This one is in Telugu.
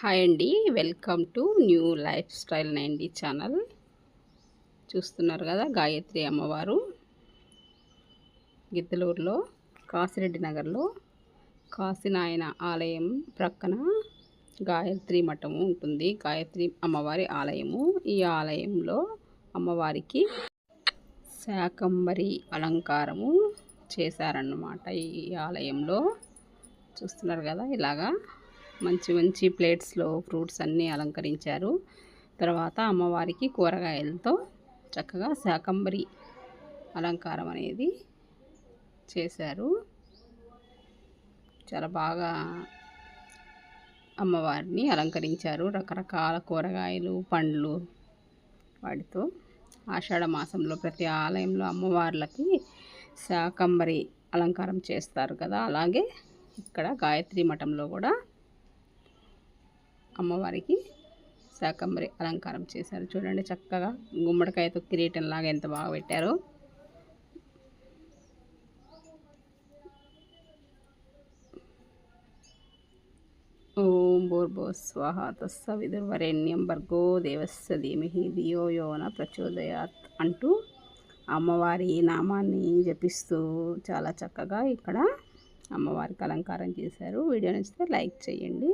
హాయ్ అండి. Welcome to new life style ninety channel. చూస్తున్నారు కదా గాయత్రి అమ్మవారు. గిద్దలూరులో కాసిరెడ్డి నగర్లో కాశీనాయన ఆలయం ప్రక్కన గాయత్రి మఠము ఉంటుంది. గాయత్రి అమ్మవారి ఆలయము. ఈ ఆలయంలో అమ్మవారికి శాకంబరి అలంకారము చేశారన్నమాట ఈ ఆలయంలో. చూస్తున్నారు కదా ఇలాగా. మంచి మంచి ప్లేట్స్లో ఫ్రూట్స్ అన్నీ అలంకరించారు. తర్వాత అమ్మవారికి కూరగాయలతో చక్కగా శాకంబరి అలంకారం అనేది చేశారు. చాలా బాగా అమ్మవారిని అలంకరించారు. రకరకాల కూరగాయలు పండ్లు వాటితో. ఆషాఢ మాసంలో ప్రతి ఆలయంలో అమ్మవార్లకి శాకంబరి అలంకారం చేస్తారు కదా. అలాగే ఇక్కడ గాయత్రి మఠంలో కూడా అమ్మవారికి శాకంబరి అలంకారం చేశారు. చూడండి చక్కగా గుమ్మడికాయతో కిరీటం లాగా ఎంత బాగా పెట్టారో. ఓం భూర్భో స్వాహ తస్స విదుర్వరేణ్యం భర్గో దేవస్య ధీమహి దియో యోన ప్రచోదయాత్ అంటూ అమ్మవారి నామాన్ని జపిస్తూ చాలా చక్కగా ఇక్కడ అమ్మవారికి అలంకారం చేశారు. వీడియో నచ్చితే లైక్ చేయండి.